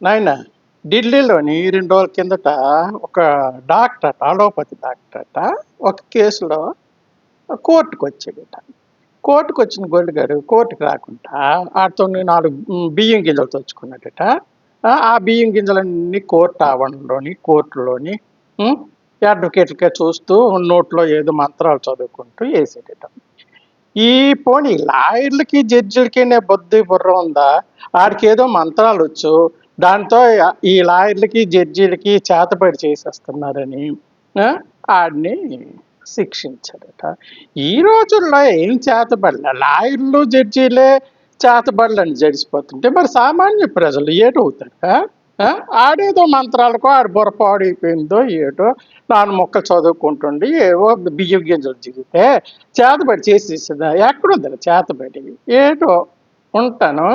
నాయన ఢిల్లీలోని రెండు రోజుల కిందట ఒక డాక్టర్ అలోపతి డాక్టర్ అట ఒక కేసులో కోర్టుకు వచ్చాడట. కోర్టుకు వచ్చిన గోల్డ్ గారు కోర్టుకు రాకుండా ఆడితో నాలుగు బియ్యం గింజలు తెచ్చుకున్నాడట ఆ, ఆ బియ్యం గింజలన్నీ కోర్టు ఆవరణలోని కోర్టులోని అడ్వకేట్లకే చూస్తూ నోట్లో ఏదో మంత్రాలు చదువుకుంటూ వేసేటట ఈ పోనీ లాయర్లకి జడ్జిలకి బుద్ధి బుర్ర ఉందా? ఆడికి ఏదో మంత్రాలు వచ్చు దాంతో ఈ లాయర్లకి జడ్జీలకి చేతపడి చేసేస్తున్నారని ఆడిని శిక్షించాడట ఈ రోజుల్లో ఏం చేతబడలే? లాయర్లు జడ్జీలే చేతబడులని జడిసిపోతుంటే మరి సామాన్య ప్రజలు ఏటవుతారు ఆడేదో మంత్రాలకో ఆడు బుర్రపాడైపోయిందో ఏటో నాన్న మొక్కలు చదువుకుంటుండి ఏవో బియ్యం గింజలు దిగితే చేతబడి చేసేసిందా? ఎక్కడుందా చేతబడి? ఏటో ఉంటాను.